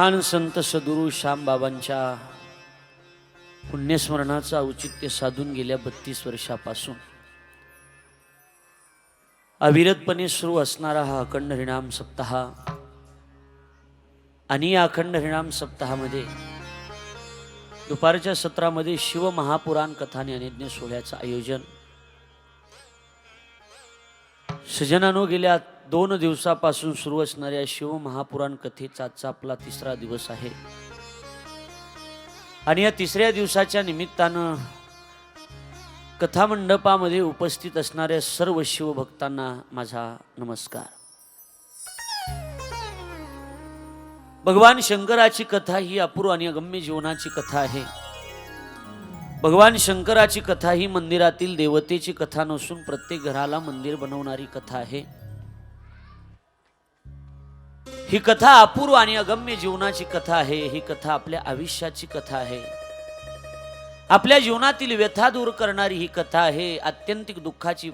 महान संत सद्गुरू श्यामबाबांच्या पुण्यस्मरणाचं औचित्य साधून गेल्या बत्तीस वर्षापासून. अविरतपणे सुरू असणारा हा अखंड हरिणाम सप्ताह आणि या अखंड हरिणाम सप्ताहामध्ये दुपारच्या सत्रामध्ये शिवमहापुराण महापुराण कथाने अनिज्ञ सोहळ्याचं आयोजन. सजनानो गेल्या दोन दिवसापासून सुरू असणाऱ्या शिवमहापुराण कथेचा आजचा आपला तिसरा दिवस आहे. आणि या तिसऱ्या दिवसाच्या निमित्तानं कथामंडपामध्ये उपस्थित असणाऱ्या सर्व शिवभक्तांना माझा नमस्कार. भगवान शंकराची कथा ही अपूर्व आणि अगम्य जीवनाची कथा आहे. भगवान शंकराची कथा ही मंदिरातील देवतेची कथा नसून प्रत्येक घराला मंदिर बनवणारी कथा आहे. ही कथा अपूर्व आणि अगम्य जीवनाची कथा आहे. ही कथा आपल्या आयुष्याची कथा आहे. आपल्या जीवनातील व्यथा दूर करणारी ही कथा आहे. आत्यंतिक दुःखाची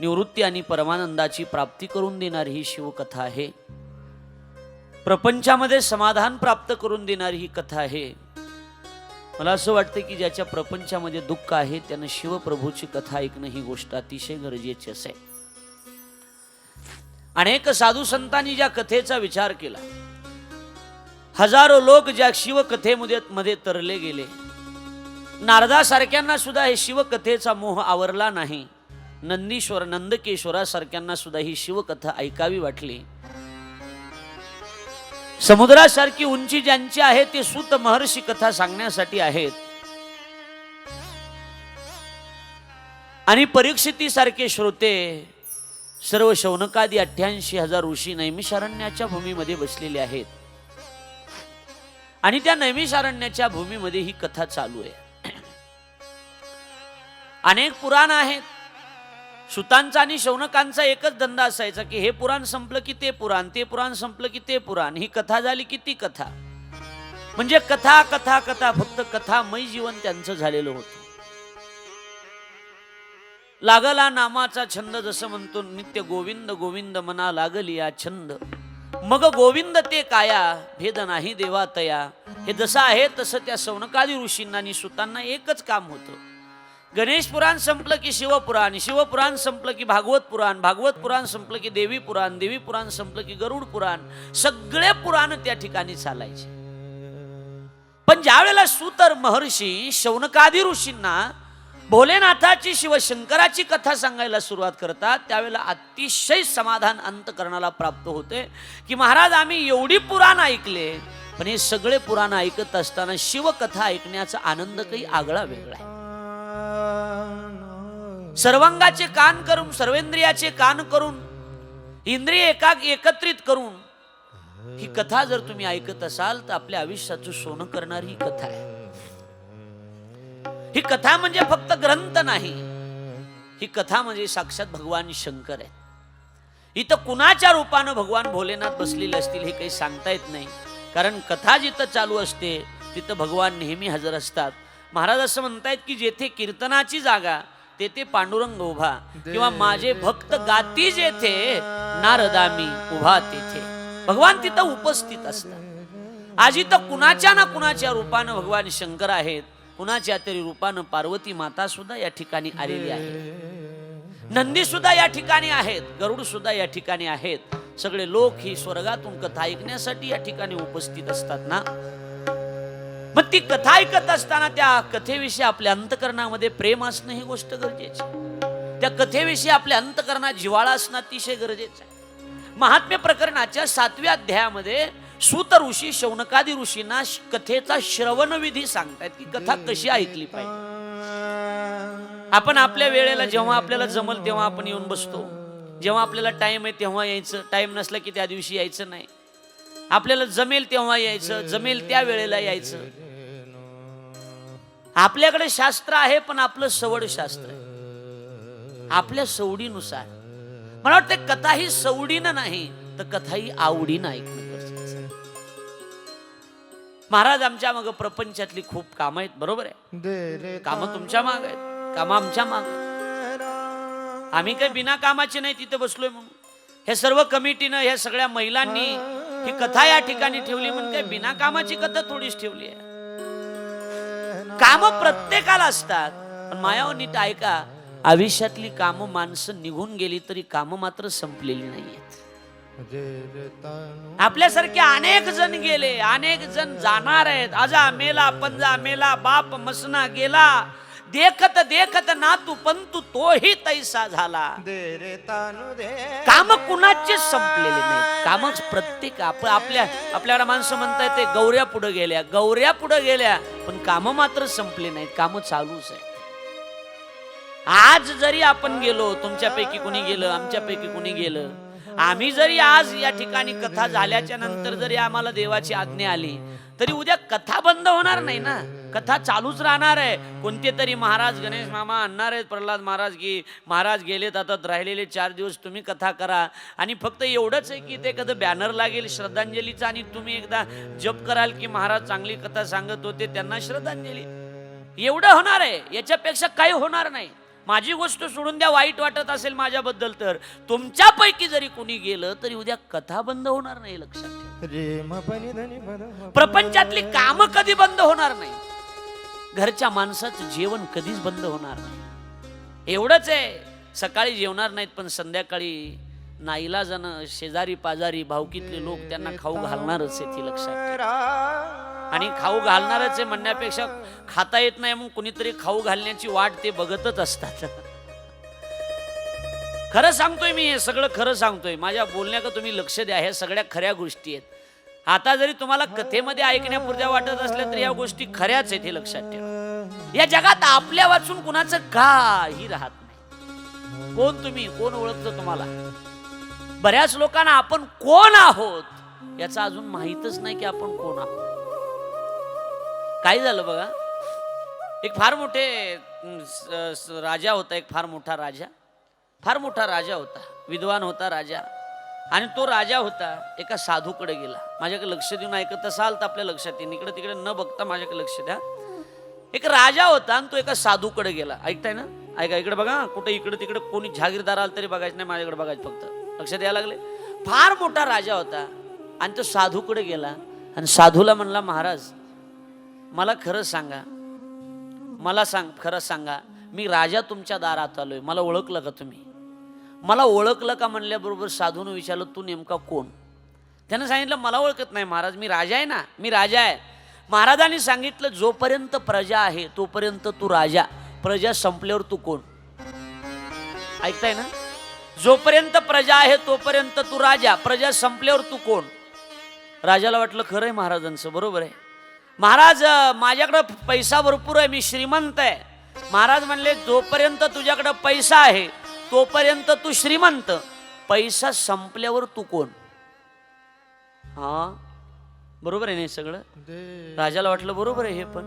निवृत्ती आणि परमानंदाची प्राप्ती करून देणारी ही शिवकथा आहे. प्रपंचामध्ये समाधान प्राप्त करून देणारी ही कथा आहे. मला असं वाटतं की ज्याच्या प्रपंचामध्ये दुःख आहे त्यानं शिवप्रभूची कथा ऐकणं ही गोष्ट अतिशय गरजेची असेल. अनेक साधू संतांनी ज्या कथेचा विचार केला हजारो लोक ज्या शिवकथेमध्ये मध्ये तरले गेले नारदासारख्यांना सुद्धा हे शिवकथेचा मोह आवरला नाही नंदीश्वर नंदकेश्वरासारख्यांना सुद्धा ही शिवकथा ऐकावी वाटली. समुद्रासारखी उंची ज्यांची आहे ते सुत महर्षी कथा सांगण्यासाठी आहेत. आणि परीक्षितीसारखे श्रोते सर्व शौनकादी अठ्ठ्याऐंशी हजार ऋषी नैमिषारण्याच्या भूमीमध्ये बसलेले आहेत. आणि त्या नैमिषारण्याच्या भूमीमध्ये ही कथा चालू आहे. अनेक पुराण आहेत. सुतांचा आणि शौनकांचा एकच धंदा असायचा की हे पुराण संपलं की ते पुराण ते पुराण संपलं की ते पुराण. ही कथा झाली की ती कथा. म्हणजे कथा कथा कथा फक्त कथामय जीवन त्यांचं झालेलं होतं. लागला नामाचा छंद जसं म्हणतो नित्य गोविंद गोविंद मना लागली या छंद. मग गोविंद ते काया भेद नाही देवा तया. हे जसं आहे तसं त्या सौनकादी ऋषींना आणि सुतांना एकच काम होतं. गणेश पुराण संपलं की शिवपुराण शिवपुराण संपलं की भागवत पुराण भागवत पुराण संपलं की देवी पुराण देवी पुराण संपलं की गरुड पुराण. सगळे पुराण त्या ठिकाणी चालायचे. पण ज्यावेळेला सुतर महर्षी शौनकादी ऋषींना भोलेनाथाची शिवशंकराची कथा सांगायला सुरुवात करतात त्यावेळेला अतिशय समाधान अंतकरणाला प्राप्त होते की महाराज आम्ही एवढी पुराण ऐकले पण हे सगळे पुराण ऐकत असताना शिवकथा ऐकण्याचा आनंद काही आगळा वेगळा आहे. सर्वांगाचे कान करून सर्वेंद्रियाचे कान करून इंद्रिय एका एकत्रित करून ही कथा जर तुम्ही ऐकत असाल तर आपल्या आयुष्याचं सोनं करणारी ही कथा आहे. ही कथा म्हणजे फक्त ग्रंथ नाही. ही कथा म्हणजे साक्षात भगवान शंकर आहे इथं कुणाच्या रूपानं भगवान भोलेनाथ बसलेले असतील हे काही सांगता येत नाही. कारण कथा जिथं चालू असते तिथं भगवान नेहमी हजर असतात. महाराज असं म्हणतायत की जेथे कीर्तनाची जागा तेथे पांडुरंग उभा. किंवा माझे भक्त गाती जेथे नारदामी उभा तेथे. भगवान तिथं उपस्थित असतात. आज इथं कुणाच्या ना कुणाच्या रूपानं भगवान शंकर आहेत कुणाच्या तरी रूपानं पार्वती माता सुद्धा या ठिकाणी आलेली आहे. नंदी सुद्धा या ठिकाणी आहेत गरुड सुद्धा या ठिकाणी आहेत. सगळे लोक ही स्वर्गातून कथा ऐकण्यासाठी या ठिकाणी उपस्थित असतात ना? मग ती कथा ऐकत असताना त्या कथेविषयी आपल्या अंतकरणामध्ये प्रेम असणं ही गोष्ट गरजेची त्या कथेविषयी आपल्या अंतकरणात जिवाळा असणं अतिशय गरजेचं आहे. महात्म्य प्रकरणाच्या सातव्या अध्यायामध्ये सूत ऋषी शौनकादी ऋषींना कथेचा श्रवण विधी सांगतायत की कथा कशी ऐकली पाहिजे? आपण आपल्या वेळेला जेव्हा आपल्याला जमल तेव्हा आपण येऊन बसतो. जेव्हा आपल्याला टाइम आहे तेव्हा यायचं. टाइम नसला की त्या दिवशी यायचं नाही. आपल्याला जमेल तेव्हा यायचं. जमेल त्या वेळेला यायचं. आपल्याकडे शास्त्र आहे पण आपलं सवड शास्त्र आहे. आपल्या सवडीनुसार. मला वाटतं कथा ही सवडीनं नाही तर कथा ही आवडीनं ऐकणं. महाराज आमच्या मग प्रपंचातली खूप कामं आहेत बरोबर आहे? कामं तुमच्या माग आहेत कामं आमच्या माग आहेत. आम्ही काही बिना कामाचे नाही तिथे बसलोय म्हणून. हे सर्व कमिटीनं ह्या सगळ्या महिलांनी ही कथा या ठिकाणी ठेवली म्हणजे काय बिना कामाची कथा थोडीच ठेवली आहे. काम प्रत्येकाला असतात पण मायाव नीट ऐका आयुष्यातली कामं माणसं निघून गेली तरी कामं मात्र संपलेली नाहीयेत. आपल्यासारखे अनेक जण गेले अनेक जण जाणार आहेत. आजा मेला पंजा मेला बाप मसना गेला. देखत देखत नातू पंतू तोही तैसा झाला. काम कुणाचे संपलेले नाही काम प्रत्येक आपण आपल्या आपल्याला माणसं म्हणताय ते गौऱ्या पुढे गेल्या. गौऱ्या पुढे गेल्या पण काम मात्र संपले नाहीत. काम चालूच आहे आज जरी आपण गेलो तुमच्यापैकी कोणी गेलं आमच्यापैकी कोणी गेलं आम्ही जरी आज या ठिकाणी कथा झाल्याच्यानंतर जरी आम्हाला देवाची आज्ञा आली तरी उद्या कथा बंद होणार नाही ना? कथा चालूच राहणार आहे. कोणते तरी महाराज गणेश मामा आणणार आहेत प्रल्हाद महाराज की महाराज गेलेत आता राहिलेले चार दिवस तुम्ही कथा करा. आणि फक्त एवढंच आहे की ते कधी बॅनर लागेल श्रद्धांजलीचा आणि तुम्ही एकदा जप कराल की महाराज चांगली कथा सांगत होते त्यांना श्रद्धांजली. एवढं होणार आहे. याच्यापेक्षा काही होणार नाही. माझी गोष्ट सोडून द्या वाईट वाटत असेल माझ्याबद्दल तर. तुमच्यापैकी जरी कोणी गेलं तरी उद्या कथा बंद होणार नाही लक्षात ठेवा. प्रपंचातली काम कधी बंद होणार नाही? घरच्या माणसाचं जेवण कधीच बंद होणार नाही. एवढंच आहे. सकाळी जेवणार नाहीत पण संध्याकाळी नाईला जण शेजारी पाजारी भावकीतले लोक त्यांना खाऊ घालणारच आहे ती लक्षात ठेवा. आणि खाऊ घालणारच आहे म्हणण्यापेक्षा खाता येत नाही मग कुणीतरी खाऊ घालण्याची वाट ते बघतच असतात. खरं सांगतोय मी हे सगळं खरं सांगतोय. माझ्या बोलण्याकडे तुम्ही लक्ष द्या ह्या सगळ्या खऱ्या गोष्टी आहेत. आता जरी तुम्हाला कथेमध्ये ऐकण्यापुरत्या वाटत असल्या तरी या गोष्टी खऱ्याच आहेत हे लक्षात ठेवा. या जगात आपल्या वाचून कुणाचं काही राहत नाही. कोण तुम्ही? कोण ओळखतं तुम्हाला? बऱ्याच लोकांना आपण कोण आहोत? याचं अजून माहीतच नाही की आपण कोण आहोत. काय झालं बघा? एक फार मोठे स- स- राजा होता एक फार मोठा राजा. फार मोठा राजा होता विद्वान होता राजा. आणि तो राजा होता एका साधूकडे गेला. माझ्याकडे लक्ष देऊन ऐकत असाल तर आपल्या लक्षात येईल. इकडे तिकडे न बघता माझ्याकडे लक्ष द्या. एक राजा होता आणि तो एका साधूकडे गेला. ऐकताय ना? ऐका इकडे बघा. कुठे इकडे तिकडे कोणी जागीरदार आला तरी बघायचं नाही माझ्याकडे बघायचं फक्त. लक्षात यायला लागले? फार मोठा राजा होता आणि तो साधूकडे गेला. आणि साधूला म्हणला महाराज मला खरं सांगा. मला सांग खरं सांगा. मी राजा तुमच्या दारात आलोय. मला ओळखलं का तुम्ही? मला ओळखलं का म्हणल्याबरोबर साधून विचारलं तू नेमका कोण? त्यानं सांगितलं मला ओळखत नाही महाराज. मी राजा आहे ना. मी राजा आहे. महाराजांनी सांगितलं जोपर्यंत प्रजा आहे तोपर्यंत तू राजा. प्रजा संपल्यावर तू कोण? ऐकताय ना? जोपर्यंत प्रजा आहे तोपर्यंत तू राजा. प्रजा संपल्यावर तू कोण? राजाला वाटलं खरं आहे महाराजांचं. बरोबर आहे. महाराज माझ्याकडं पैसा भरपूर आहे मी श्रीमंत आहे. महाराज म्हणले जोपर्यंत तुझ्याकडं पैसा आहे तोपर्यंत तू श्रीमंत. पैसा संपल्यावर तू कोण? हा? बरोबर आहे नाही सगळं? राजाला वाटलं बरोबर आहे हे पण.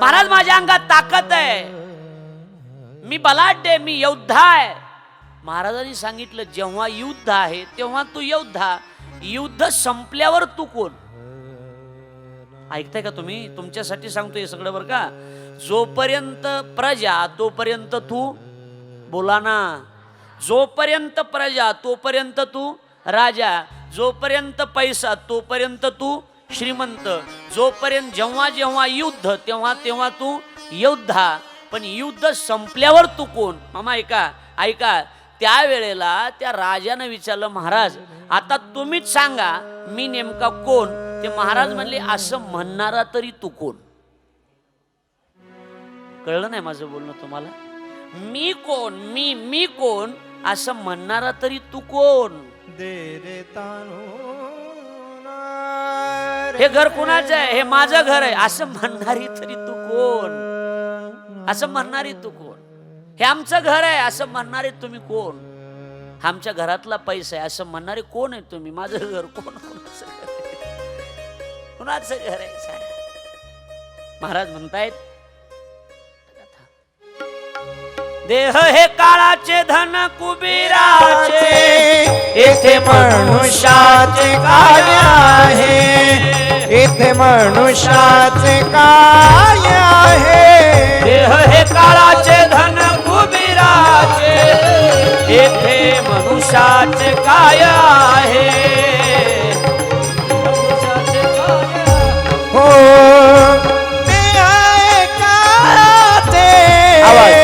महाराज माझ्या अंगात ताकद आहे. मी बलाढ्य आहे मी योद्धा आहे. महाराजांनी सांगितलं जेव्हा युद्ध आहे तेव्हा तू योद्धा. युद्ध संपल्यावर तू कोण? ऐकताय का तुम्ही? तुमच्यासाठी सांगतोय हे सगळं बरं का. जोपर्यंत प्रजा तोपर्यंत तू बोला ना. जोपर्यंत प्रजा तोपर्यंत तू राजा जोपर्यंत पैसा तोपर्यंत तू श्रीमंत जोपर्यंत जेव्हा जेव्हा युद्ध तेव्हा तेव्हा तू योद्धा. पण युद्ध संपल्यावर तू कोण? मामा ऐका ऐका. त्यावेळेला त्या राजानं विचारलं महाराज आता तुम्हीच सांगा मी नेमका कोण? ते महाराज म्हणले असं म्हणणारा तरी तू कोण? कळलं नाही माझं बोलणं तुम्हाला? मी कोण? मी मी कोण? असं म्हणणारा तरी तू कोण? हे घर कुणाचं आहे? हे माझं घर आहे. असं म्हणणारी तरी तू कोण? असं म्हणणारी तू कोण? हे आमचं घर आहे. असं म्हणणारे तुम्ही कोण? आमच्या घरातला पैसा आहे. असं म्हणणारे कोण आहे तुम्ही? माझं घर कोण? कोणाचं घर कुणाचं घर आहे? सांगा महाराज म्हणतायत देह हे काळाचे धन कुबेराचे. येथे मनुष्याचे काय आहे. येथे मनुष्याचे काय आहे. देह हे काळाचे धन कुबेराचे. येथे मनुष्याचे काय आहे. Давай.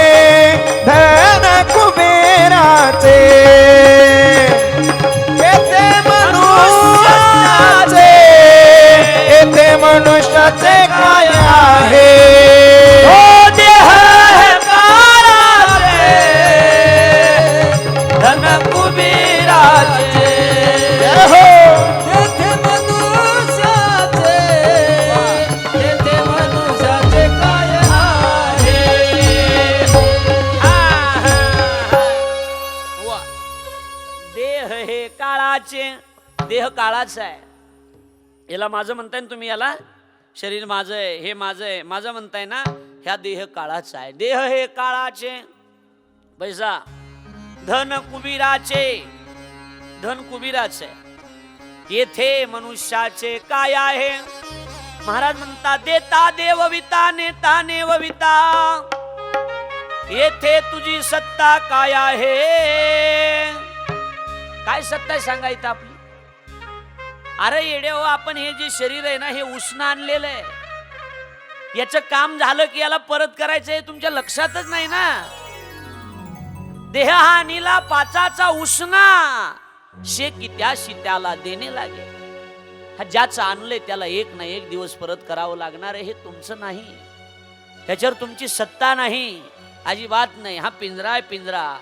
देह काळाचा आहे. याला माझं म्हणताय ना तुम्ही याला? शरीर माझं आहे हे माझं आहे. माझं म्हणताय ना ह्या देह काळाचा आहे. देह हे काळाचे. पैसा. धन कुबीराचे. धन कुबीराचे येथे मनुष्याचे काय आहे? महाराज म्हणतात देता देवविता नेता नेवविता येथे तुझी सत्ता काय आहे? काय सत्ता सांगायचं आपली? अरे येडे हो आपण हे जे शरीर आहे ना हे उष्ण आणलेलं आहे. याचं काम झालं की याला परत करायचं हे तुमच्या लक्षातच नाही ना? देह हा नीला पाचाचा उष्णा. शे की त्याशी त्याला देणे लागे. हा ज्याचं आणलंय त्याला एक ना एक दिवस परत करावं लागणार आहे हे तुमचं नाही. त्याच्यावर तुमची सत्ता नाही. अजिबात नाही. हा पिंजरा आहे पिंजरा.